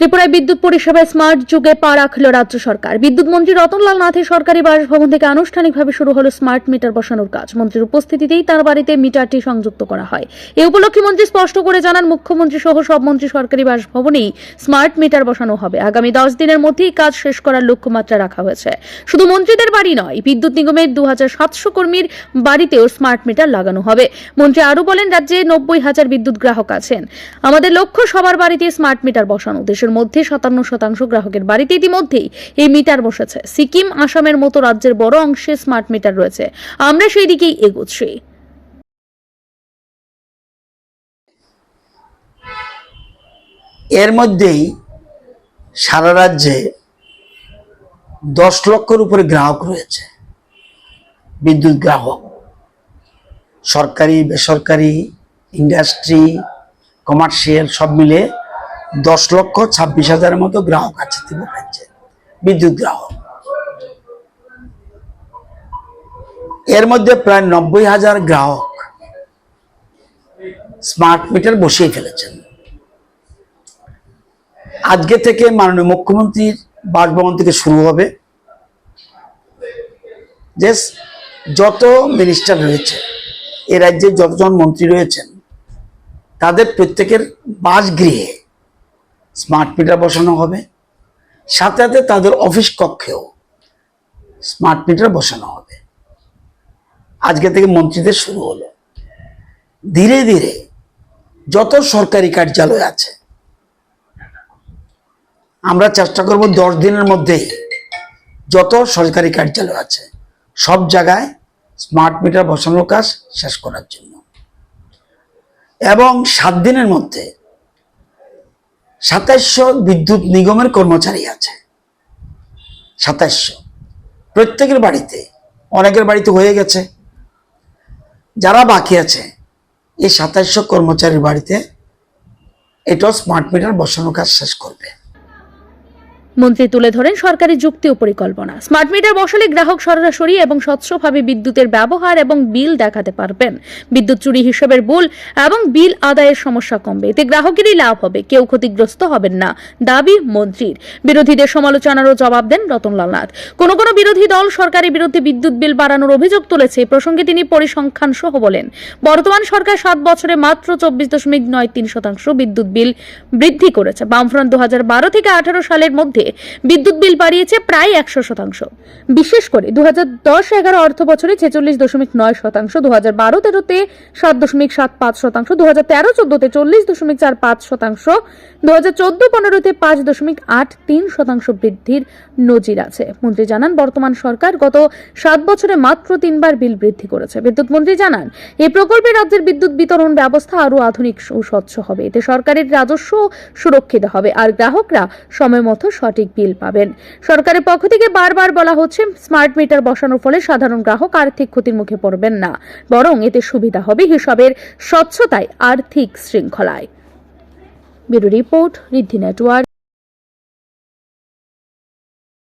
ত্রিপুরায় বিদ্যুৎ পরিষেবায় স্মার্ট যুগে পা রাখল রাজ্য সরকার। বিদ্যুৎ মন্ত্রী রতনলাল নাথের সরকারি বাসভবন থেকে আনুষ্ঠানিকভাবে শুরু হলো স্মার্ট মিটার বসানোর কাজ। মন্ত্রীর উপস্থিতিতেই তার বাড়িতে মিটারটি সংযুক্ত করা হয়। এই উপলক্ষে মন্ত্রী স্পষ্ট করে জানান, মুখ্যমন্ত্রী সহ সব মন্ত্রী সরকারি বাসভবনেই স্মার্ট মিটার বসানো হবে। আগামী দশ দিনের মধ্যেই কাজ শেষ করার লক্ষ্যমাত্রা রাখা হয়েছে। শুধু মন্ত্রীদের বাড়ি নয়, বিদ্যুৎ নিগমের দু হাজার সাতশো কর্মীর বাড়িতেও স্মার্ট মিটার লাগানো হবে। মন্ত্রী আরও বলেন, রাজ্যে নব্বই হাজার বিদ্যুৎ গ্রাহক আছেন। আমাদের লক্ষ্য সবার বাড়িতে স্মার্ট মিটার বসানো। দেশের মধ্যে সাতান্ন শতাংশ গ্রাহকের বাড়িতে ইতিমধ্যেই এই মিটার বসেছে। সিকিম, আসামের মতো রাজ্যের বড় অংশে স্মার্ট মিটার রয়েছে। আমরা সেই দিকেই এগোচ্ছি। এর মধ্যেই সারা রাজ্যে দশ লক্ষের উপরে গ্রাহক রয়েছে। বিদ্যুৎ গ্রাহক, সরকারি, বেসরকারি ইন্ডাস্ট্রি কমার্শিয়াল সব মিলে দশ লক্ষ ছাব্বিশ হাজারের মতো গ্রাহক আছে ত্রিপুরা রাজ্যে বিদ্যুৎ গ্রাহক। এর মধ্যে প্রায় নব্বই হাজার গ্রাহক স্মার্ট মিটার বসিয়ে ফেলেছেন। আজকে থেকে মাননীয় মুখ্যমন্ত্রীর বাসভবন থেকে শুরু হবে। যে যত মিনিস্টার রয়েছে, এ রাজ্যে যতজন মন্ত্রী রয়েছেন, তাদের প্রত্যেকের বাসগৃহে স্মার্ট মিটার বসানো হবে। সাথে সাথে তাদের অফিস কক্ষেও স্মার্ট মিটার বসানো হবে। আজকে থেকে মন্ত্রীদের শুরু হলো। ধীরে ধীরে যত সরকারি কার্যালয় আছে, আমরা চেষ্টা করব দশ দিনের মধ্যেই যত সরকারি কার্যালয় আছে, সব জায়গায় স্মার্ট মিটার বসানোর কাজ শেষ করার জন্য। এবং সাত দিনের মধ্যে সাতাইশশো বিদ্যুৎ নিগমের কর্মচারী আছে। সাতাশশো প্রত্যেকের বাড়িতে, অনেকের বাড়িতে হয়ে গেছে। যারা বাকি আছে, এই সাতাশশো কর্মচারীর বাড়িতে এটাও স্মার্ট মিটার বসানোর কাজ শেষ করবে। মন্ত্রী তুলে ধরেন সরকারি যুক্তি ও পরিকল্পনা। স্মার্ট মিটার বসালে গ্রাহক সরাসরি এবং স্বচ্ছভাবে বিদ্যুতের ব্যবহার এবং বিল দেখাতে পারবেন। বিদ্যুৎ চুরি হিসেবের ভুল এবং বিল আদায়ের সমস্যা কমবে। এতে গ্রাহকেরই লাভ হবে। কেউ ক্ষতিগ্রস্ত হবেন না, দাবি মন্ত্রীর। বিরোধীদের সমালোচনারও জবাব দেন রতনলাল নাথ। কোনো কোনো বিরোধী দল সরকারের বিরুদ্ধে বিদ্যুৎ বিল বাড়ানোর অভিযোগ তুলেছে। প্রসঙ্গে তিনি পরিসংখ্যান সহ বলেন, বর্তমান সরকার সাত বছরে মাত্র চব্বিশ দশমিক নয় তিন শতাংশ বিদ্যুৎ বিল বৃদ্ধি করেছে। বামফ্রন্ট দু হাজার বারো থেকে আঠারো সালের মধ্যে বিদ্যুৎ বিল বাড়িয়েছে প্রায় একশো শতাংশ। বিশেষ করে দু হাজার অর্থ বছরে ছেচল্লিশ দশমিক নয় শতাংশ দু হাজার বারো তেরোতে সাত দশমিক সাত পাঁচ শতাংশ দু হাজার তেরো চোদ্দতে চল্লিশ দশমিক চার পাঁচ শতাংশ দু হাজার চোদ্দ পনেরোতে পাঁচ দশমিক আট তিন শতাংশ বৃদ্ধির নজির আছে। মন্ত্রী জানান, বর্তমান সরকার গত সাত বছরে মাত্র তিনবার বিল বৃদ্ধি করেছে। বিদ্যুৎ মন্ত্রী জানান এই প্রকল্পে রাজ্যের বিদ্যুৎ বিতরণ ব্যবস্থা আরও আধুনিক ও স্বচ্ছ হবে। এতে সরকারের রাজস্ব সুরক্ষিত হবে, আর গ্রাহকরা সময় মতো সঠিক বিল পাবেন। সরকারের পক্ষ থেকে বারবার বলা হচ্ছে, স্মার্ট মিটার বসানোর ফলে সাধারণ গ্রাহক আর্থিক ক্ষতির মুখে পড়বেন না। বরং এতে সুবিধা হবে হিসাবের স্বচ্ছতায় আর্থিক শৃঙ্খলায়। Bureau report, Riddhi network.